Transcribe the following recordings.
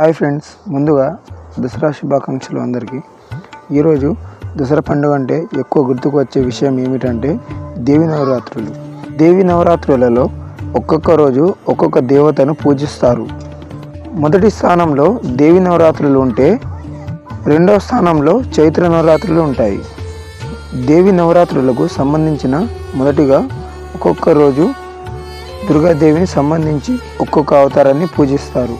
Hi friends ముందుగా దసరా శుభాకాంక్షలు అందరికీ. ఈరోజు దసరా పండుగ అంటే ఎక్కువ గుర్తుకు వచ్చే విషయం ఏమిటంటే దేవి నవరాత్రులు. దేవి నవరాత్రులలో ఒక్కొక్క రోజు ఒక్కొక్క దేవతను పూజిస్తారు. మొదటి స్థానంలో దేవి నవరాత్రులు ఉంటే రెండవ స్థానంలో చైత్ర నవరాత్రులు ఉంటాయి. దేవి నవరాత్రులకు సంబంధించిన మొదటిగా ఒక్కొక్క రోజు దుర్గాదేవిని సంబంధించి ఒక్కొక్క అవతారాన్ని పూజిస్తారు.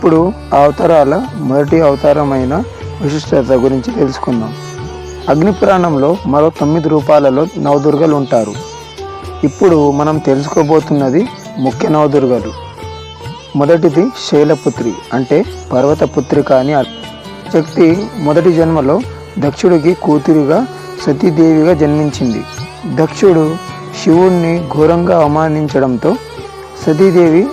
ఇప్పుడు అవతారాల మొదటి అవతారమైన విశిష్టత గురించి తెలుసుకుందాం. అగ్నిపురాణంలో మరో తొమ్మిది రూపాలలో నవదుర్గలు ఉంటారు. ఇప్పుడు మనం తెలుసుకోబోతున్నది ముఖ్య నవదుర్గలు. మొదటిది శైలపుత్రి అంటే పర్వతపుత్రిక అని అర్థం. శక్తి మొదటి జన్మలో దక్షుడికి కూతురిగా సతీదేవిగా జన్మించింది. దక్షుడు శివుణ్ణి ఘోరంగా అవమానించడంతో సతీదేవి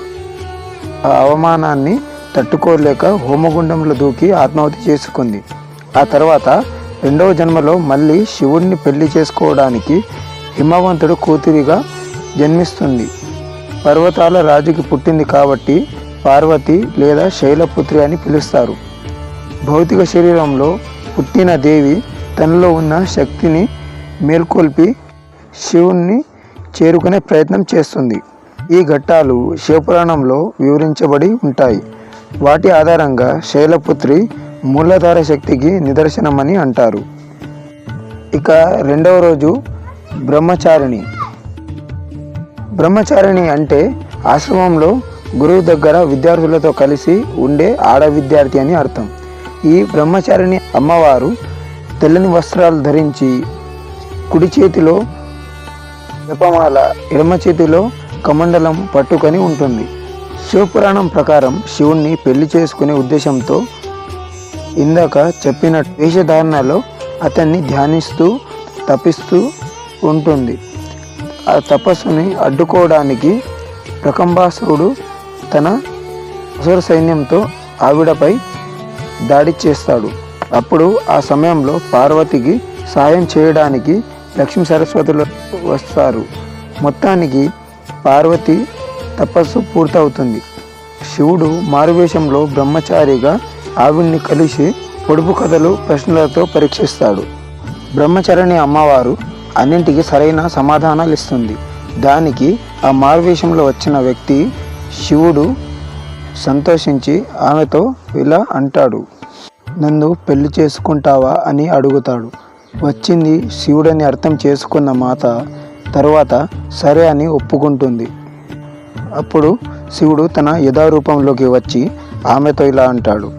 ఆ అవమానాన్ని తట్టుకోలేక హోమగుండంలో దూకి ఆత్మాహుతి చేసుకుంది. ఆ తర్వాత రెండవ జన్మలో మళ్ళీ శివుణ్ణి పెళ్ళి చేసుకోవడానికి హిమవంతుడు కూతురిగా జన్మిస్తుంది. పర్వతాల రాజుకి పుట్టింది కాబట్టి పార్వతి లేదా శైలపుత్రి అని పిలుస్తారు. భౌతిక శరీరంలో పుట్టిన దేవి తనలో ఉన్న శక్తిని మేల్కొల్పి శివుణ్ణి చేరుకునే ప్రయత్నం చేస్తుంది. ఈ ఘట్టాలు శివపురాణంలో వివరించబడి ఉంటాయి. వాటి ఆధారంగా శైలపుత్రి మూలధార శక్తికి నిదర్శనమని అంటారు. ఇక రెండవ రోజు బ్రహ్మచారిణి. బ్రహ్మచారిణి అంటే ఆశ్రమంలో గురువు దగ్గర విద్యార్థులతో కలిసి ఉండే ఆడ విద్యార్థి అని అర్థం. ఈ బ్రహ్మచారిణి అమ్మవారు తెల్లని వస్త్రాలు ధరించి కుడి చేతిలో జపమాల ఎడమ చేతిలో కమండలం పట్టుకొని ఉంటుంది. శివపురాణం ప్రకారం శివుణ్ణి పెళ్ళి చేసుకునే ఉద్దేశంతో ఇందాక చెప్పిన వేషధారణలో అతన్ని ధ్యానిస్తూ తపిస్తూ ఉంటుంది. ఆ తపస్సుని అడ్డుకోవడానికి ప్రకంబాసురుడు తన అసుర సైన్యంతో ఆవిడపై దాడి చేస్తాడు. అప్పుడు ఆ సమయంలో పార్వతికి సాయం చేయడానికి లక్ష్మీ సరస్వతులు వస్తారు. మొత్తానికి పార్వతి తపస్సు పూర్తవుతుంది. శివుడు మారువేషంలో బ్రహ్మచారిగా ఆవిడ్ని కలిసి పొడుపు కథలు ప్రశ్నలతో పరీక్షిస్తాడు. బ్రహ్మచరణి అమ్మవారు అన్నింటికి సరైన సమాధానాలు ఇస్తుంది దానికి ఆ మారువేషంలో వచ్చిన వ్యక్తి శివుడు సంతోషించి ఆమెతో ఇలా అంటాడు. నన్ను పెళ్ళి చేసుకుంటావా? అని అడుగుతాడు. వచ్చింది శివుడని అర్థం చేసుకున్న మాత తరువాత సరే అని ఒప్పుకుంటుంది. అప్పుడు శివుడు తన యథారూపంలోకి వచ్చి ఆమెతో ఇలా అంటాడు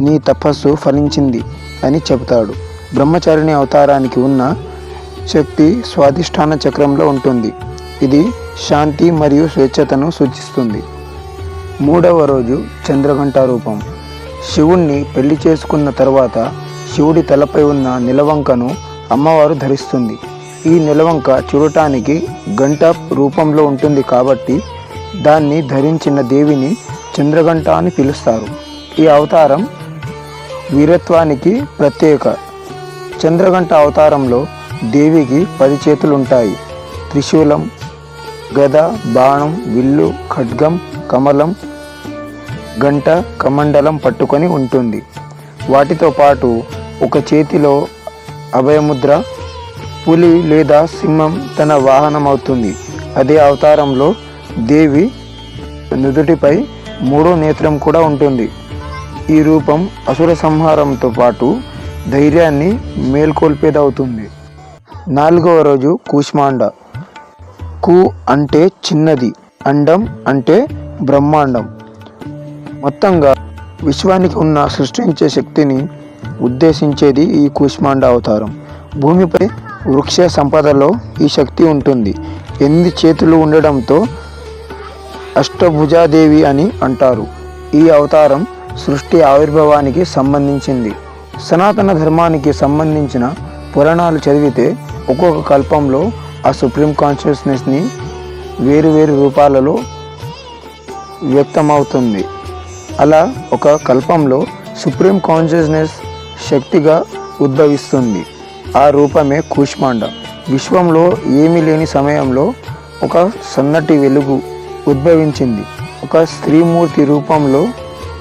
నీ తపస్సు ఫలించింది అని చెబుతాడు. బ్రహ్మచారిణి అవతారానికి ఉన్న శక్తి స్వాధిష్టాన చక్రంలో ఉంటుంది. ఇది శాంతి మరియు స్వేచ్ఛతను సూచిస్తుంది. మూడవ రోజు చంద్రఘంట రూపం. శివుణ్ణి పెళ్ళి చేసుకున్న తర్వాత శివుడి తలపై ఉన్న నిలవంకను అమ్మవారు ధరిస్తుంది. ఈ నిలవంక చూడటానికి గంట రూపంలో ఉంటుంది కాబట్టి దాన్ని ధరించిన దేవిని చంద్రగంట అని పిలుస్తారు. ఈ అవతారం వీరత్వానికి ప్రత్యేక. చంద్రగంట అవతారంలో దేవికి పది చేతులుంటాయి. త్రిశూలం గద బాణం విల్లు ఖడ్గం కమలం గంట కమండలం పట్టుకొని ఉంటుంది. వాటితో పాటు ఒక చేతిలో అభయముద్ర పులి లేదా సింహం తన వాహనం అవుతుంది అదే అవతారంలో దేవి నుదుటిపై మూడో నేత్రం కూడా ఉంటుంది. ఈ రూపం అసుర సంహారంతో పాటు ధైర్యాన్ని మేల్కొల్పేదవుతుంది. నాలుగవ రోజు కూష్మాండ. కు అంటే చిన్నది అండం అంటే బ్రహ్మాండం. మొత్తంగా విశ్వానికి ఉన్న సృష్టించే శక్తిని ఉద్దేశించేది ఈ కూష్మాండ అవతారం. భూమిపై వృక్ష సంపదలో ఈ శక్తి ఉంటుంది. ఎనిమిది చేతులు ఉండడంతో అష్టభుజాదేవి అని అంటారు. ఈ అవతారం సృష్టి ఆవిర్భావానికి సంబంధించింది. సనాతన ధర్మానికి సంబంధించిన పురాణాలు చదివితే ఒక్కొక్క కల్పంలో ఆ సుప్రీం కాన్షియస్నెస్ని వేరు వేరు రూపాలలో వ్యక్తమవుతుంది. అలా ఒక కల్పంలో సుప్రీం కాన్షియస్నెస్ శక్తిగా ఉద్భవిస్తుంది. ఆ రూపమే కూష్మాండ. విశ్వంలో ఏమీ లేని సమయంలో ఒక సన్నటి వెలుగు ఉద్భవించింది. ఒక స్త్రీమూర్తి రూపంలో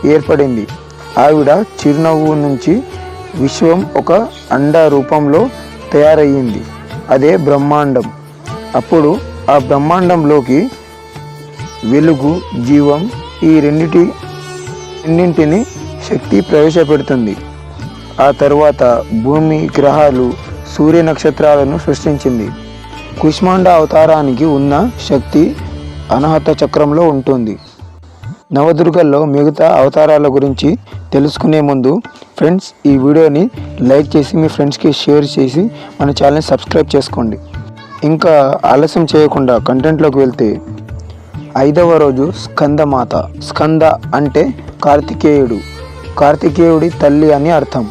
ఏర్పడింది. ఆవిడ చిరునవ్వు నుంచి విశ్వం ఒక అండ రూపంలో తయారయ్యింది. అదే బ్రహ్మాండం. అప్పుడు ఆ బ్రహ్మాండంలోకి వెలుగు జీవం ఈ రెండిటి రెండింటిని శక్తి ప్రవేశపెడుతుంది. ఆ తర్వాత భూమి గ్రహాలు సూర్య నక్షత్రాలను సృష్టించింది. కుష్మాండ అవతారానికి ఉన్న శక్తి అనాహత చక్రంలో ఉంటుంది. నవదుర్గల్లో మిగతా అవతారాల గురించి తెలుసుకునే ముందు ఫ్రెండ్స్ ఈ వీడియోని లైక్ చేసి మీ ఫ్రెండ్స్కి షేర్ చేసి మన ఛానల్ని సబ్స్క్రైబ్ చేసుకోండి. ఇంకా ఆలస్యం చేయకుండా కంటెంట్లోకి వెళ్తే ఐదవ రోజు స్కందమాత. స్కంద అంటే కార్తికేయుడు. కార్తికేయుడి తల్లి అని అర్థం.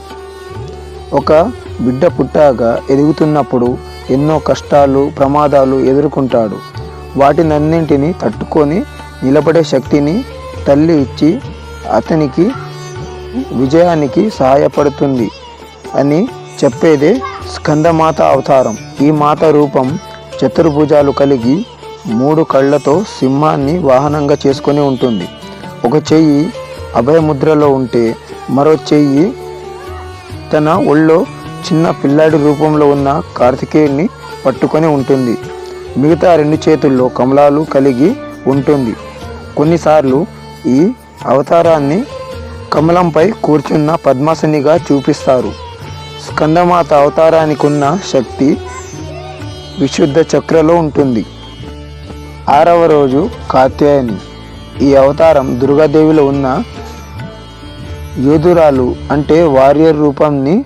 ఒక బిడ్డ పుట్టాక ఎదుగుతున్నప్పుడు ఎన్నో కష్టాలు ప్రమాదాలు ఎదుర్కొంటాడు. వాటినన్నింటినీ తట్టుకొని నిలబడే శక్తిని తల్లి ఇచ్చి అతనికి విజయానికి సహాయపడుతుంది అని చెప్పేదే స్కందమాత అవతారం. ఈ మాత రూపం చతుర్భుజాలు కలిగి మూడు కళ్ళతో సింహాన్ని వాహనంగా చేసుకొని ఉంటుంది. ఒక చెయ్యి అభయముద్రలో ఉంటే మరో చెయ్యి తన ఒళ్ళో చిన్న పిల్లాడి రూపంలో ఉన్న కార్తికేయుని పట్టుకొని ఉంటుంది. మిగతా రెండు చేతుల్లో కమలాలు కలిగి ఉంటుంది. కొన్నిసార్లు ఈ అవతారాన్ని కమలంపై కూర్చున్న పద్మాసనిగా చూపిస్తారు. స్కందమాత అవతారానికి ఉన్న శక్తి విశుద్ధ చక్రలో ఉంటుంది. ఆరవ రోజు కాత్యాయని. ఈ అవతారం దుర్గాదేవిలో ఉన్న యోధురాలు అంటే వారియర్ రూపంని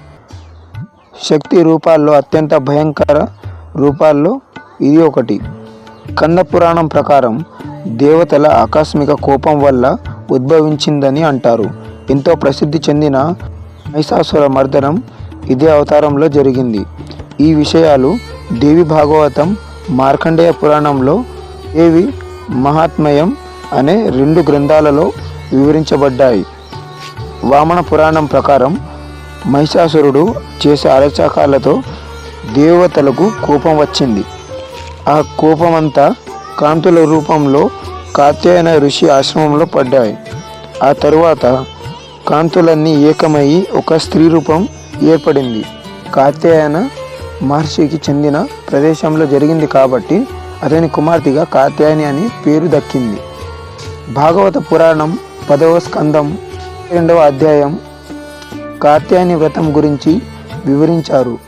శక్తి రూపాల్లో అత్యంత భయంకర రూపాల్లో ఇది ఒకటి. కంద పురాణం ప్రకారం దేవతల ఆకస్మిక కోపం వల్ల ఉద్భవించిందని అంటారు. ఎంతో ప్రసిద్ధి చెందిన మహిషాసుర మర్దనం ఇదే అవతారంలో జరిగింది. ఈ విషయాలు దేవి భాగవతం మార్కండేయ పురాణంలో దేవి మహాత్మయం అనే రెండు గ్రంథాలలో వివరించబడ్డాయి. వామన పురాణం ప్రకారం మహిషాసురుడు చేసే అరచకాలతో దేవతలకు కోపం వచ్చింది. ఆ కోపమంతా కాంతుల రూపంలో కాత్యాయన ఋషి ఆశ్రమంలో పడ్డాయి. ఆ తరువాత కాంతులన్నీ ఏకమయ్యి ఒక స్త్రీ రూపం ఏర్పడింది. కాత్యాయన మహర్షికి చెందిన ప్రదేశంలో జరిగింది కాబట్టి అతని కుమార్తెగా కాత్యాయని అని పేరు దక్కింది. భాగవత పురాణం పదవ స్కందం రెండవ అధ్యాయం కాత్యాయని వ్రతం గురించి వివరించారు.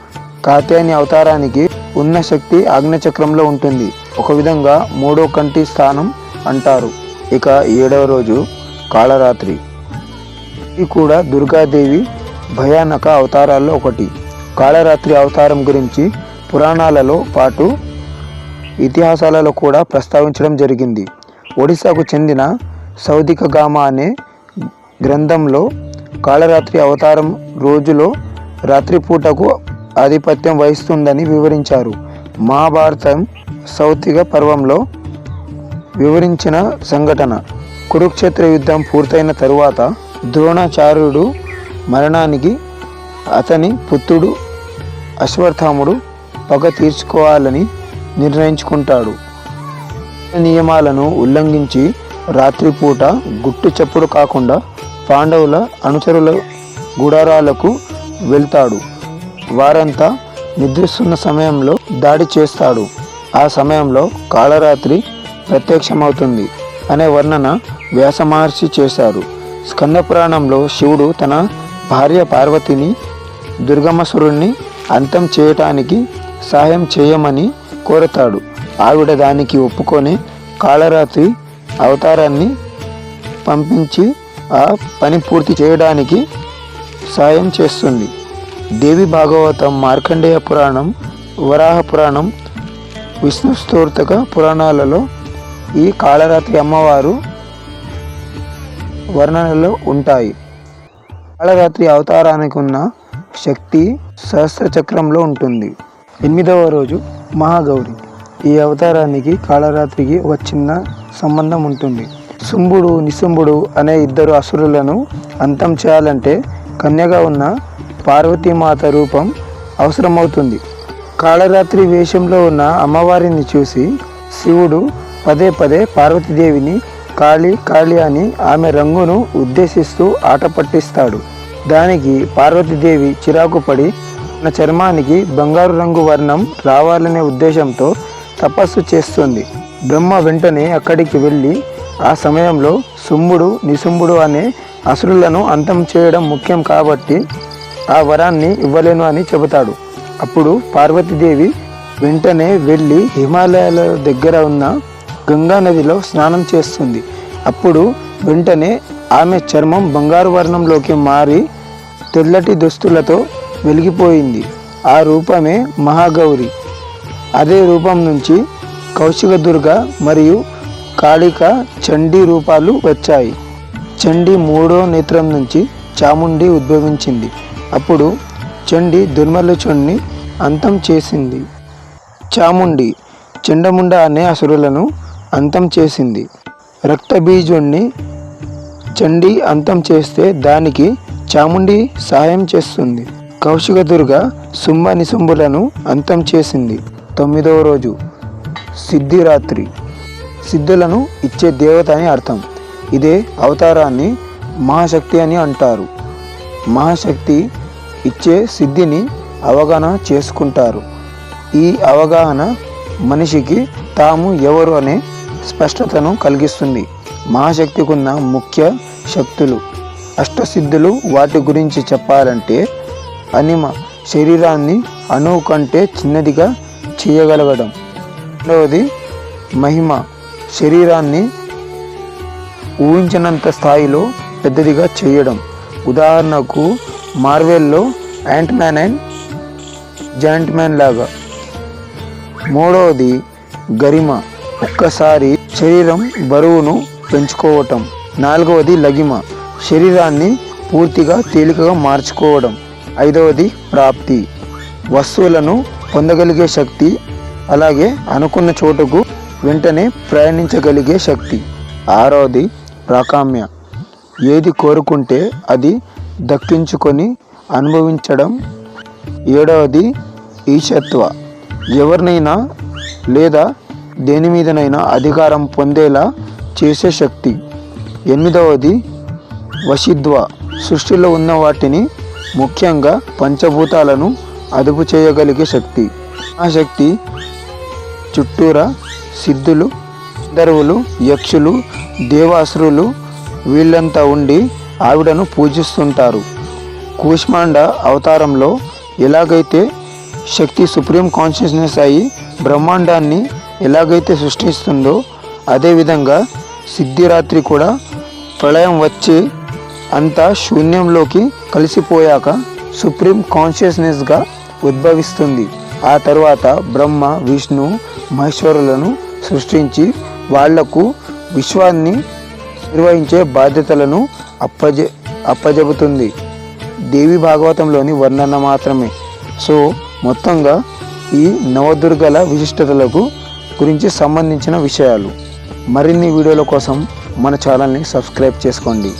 కాత్యాయని అవతారానికి ఉన్న శక్తి ఆగ్నచక్రంలో ఉంటుంది. ఒక విధంగా మూడో కంటి స్థానం అంటారు. ఇక ఏడవ రోజు కాళరాత్రి. ఇది కూడా దుర్గాదేవి భయానక అవతారాల్లో ఒకటి. కాళరాత్రి అవతారం గురించి పురాణాలలో పాటు ఇతిహాసాలలో కూడా ప్రస్తావించడం జరిగింది. ఒడిశాకు చెందిన సౌదిక గామ అనే గ్రంథంలో కాళరాత్రి అవతారం రోజులో రాత్రిపూటకు ఆధిపత్యం వహిస్తుందని వివరించారు. మహాభారతం సౌతిక పర్వంలో వివరించిన సంఘటన. కురుక్షేత్ర యుద్ధం పూర్తయిన తరువాత ద్రోణాచార్యుడు మరణానికి అతని పుత్రుడు అశ్వత్థాముడు పగ తీర్చుకోవాలని నిర్ణయించుకుంటాడు. నియమాలను ఉల్లంఘించి రాత్రిపూట గుట్టు చప్పుడు కాకుండా పాండవుల అనుచరుల గుడారాలకు వెళ్తాడు. వారంతా నిద్రిస్తున్న సమయంలో దాడి చేస్తాడు. ఆ సమయంలో కాళరాత్రి ప్రత్యక్షమవుతుంది అనే వర్ణన వ్యాస మహర్షి చేశారు. స్కంద పురాణంలో శివుడు తన భార్య పార్వతిని దుర్గమసురుణ్ణి అంతం చేయటానికి సహాయం చేయమని కోరతాడు. ఆవిడ దానికి ఒప్పుకొని కాళరాత్రి అవతారాన్ని పంపించి ఆ పని పూర్తి చేయడానికి సాయం చేస్తుంది. దేవి భాగవతం మార్కండేయ పురాణం వరాహ పురాణం విష్ణు స్తోర్తక పురాణాలలో ఈ కాళరాత్రి అమ్మవారు వర్ణనలో ఉంటాయి. కాళరాత్రి అవతారానికి ఉన్న శక్తి సహస్ర చక్రంలో ఉంటుంది. ఎనిమిదవ రోజు మహాగౌరి. ఈ అవతారానికి కాళరాత్రికి ఒక చిన్న సంబంధం ఉంటుంది. శుంభుడు నిశుంభుడు అనే ఇద్దరు అసురులను అంతం చేయాలంటే కన్యగా ఉన్న పార్వతీమాత రూపం అవసరమవుతుంది. కాళరాత్రి వేషంలో ఉన్న అమ్మవారిని చూసి శివుడు పదే పదే పార్వతీదేవిని కాళీ కాళీ అని ఆమె రంగును ఉద్దేశిస్తూ ఆట పట్టిస్తాడు. దానికి పార్వతీదేవి చిరాకు పడి తన చర్మానికి బంగారు రంగు వర్ణం రావాలనే ఉద్దేశంతో తపస్సు చేస్తుంది. బ్రహ్మ వెంటనే అక్కడికి వెళ్ళి ఆ సమయంలో శుంభుడు నిశుంభుడు అనే అసురులను అంతం చేయడం ముఖ్యం కాబట్టి ఆ వరాన్ని ఇవ్వలేను అని చెబుతాడు. అప్పుడు పార్వతీదేవి వెంటనే వెళ్ళి హిమాలయాల దగ్గర ఉన్న గంగా నదిలో స్నానం చేస్తుంది. అప్పుడు వెంటనే ఆమె చర్మం బంగారు వర్ణంలోకి మారి తెల్లటి దుస్తులతో వెలిగిపోయింది. ఆ రూపమే మహాగౌరి. అదే రూపం నుంచి కౌశిక దుర్గ మరియు కాళిక చండీ రూపాలు వచ్చాయి. చండీ మూడో నేత్రం నుంచి చాముండి ఉద్భవించింది. అప్పుడు చండి దుర్మలచుణ్ణి అంతం చేసింది. చాముండి చెండముండ అనే అసురులను అంతం చేసింది. రక్తబీజుణ్ణి చండి అంతం చేస్తే దానికి చాముండి సహాయం చేస్తుంది. కౌశిక దుర్గ శుంభ నిశుంభులను అంతం చేసింది. తొమ్మిదవ రోజు సిద్ధిరాత్రి. సిద్ధులను ఇచ్చే దేవత అని అర్థం. ఇదే అవతారాన్ని మహాశక్తి అని అంటారు. మహాశక్తి ఇచ్చే సిద్ధిని అవగాహన చేసుకుంటారు. ఈ అవగాహన మనిషికి తాము ఎవరు అనే స్పష్టతను కలిగిస్తుంది. మహాశక్తికి ఉన్న ముఖ్య శక్తులు. అష్టసిద్ధులు వాటి గురించి చెప్పాలంటే అనిమ శరీరాన్ని అణువు కంటే చిన్నదిగా చేయగలగడం. రెండవది మహిమ శరీరాన్ని ఊహించినంత స్థాయిలో పెద్దదిగా చేయడం. ఉదాహరణకు మార్వెల్లో ant man and giant man లాగా. మూడవది గరిమ ఒక్కసారి శరీరం బరువును పెంచుకోవటం. నాలుగవది లగిమ శరీరాన్ని పూర్తిగా తేలికగా మార్చుకోవడం. ఐదవది ప్రాప్తి వస్తువులను పొందగలిగే శక్తి అలాగే అనుకున్న చోటుకు వెంటనే ప్రయాణించగలిగే శక్తి. ఆరవది ప్రాకామ్య ఏది కోరుకుంటే అది దక్కించుకొని అనుభవించడం ఏడవది ఈశత్వ. ఎవరినైనా లేదా దేని మీదనైనా అధికారం పొందేలా చేసే శక్తి. ఎనిమిదవది వశిద్వ సృష్టిలో ఉన్న వాటిని ముఖ్యంగా పంచభూతాలను అదుపు చేయగలిగే శక్తి. ఆ శక్తి చుట్టూరా సిద్ధులు గంధర్వులు యక్షులు దేవాసురులు వీళ్ళంతా ఉండి ఆవిడను పూజిస్తుంటారు. కూష్మాండ అవతారంలో ఎలాగైతే శక్తి సుప్రీం కాన్షియస్నెస్ అయి బ్రహ్మాండాన్ని ఎలాగైతే సృష్టిస్తుందో అదేవిధంగా సిద్ధిరాత్రి కూడా ప్రళయం వచ్చి అంతా శూన్యంలోకి కలిసిపోయాక సుప్రీం కాన్షియస్నెస్గా ఉద్భవిస్తుంది. ఆ తర్వాత బ్రహ్మ విష్ణు మహేశ్వరులను సృష్టించి వాళ్ళకు విశ్వాన్ని నిర్వహించే బాధ్యతలను అప్పజె అప్పజెబుతుంది. దేవి భాగవతంలోని వర్ణన మాత్రమే. సో మొత్తంగా ఈ నవదుర్గల విశిష్టతలకు గురించి సంబంధించిన విషయాలు. మరిన్ని వీడియోల కోసం మన ఛానల్ని సబ్స్క్రైబ్ చేసుకోండి.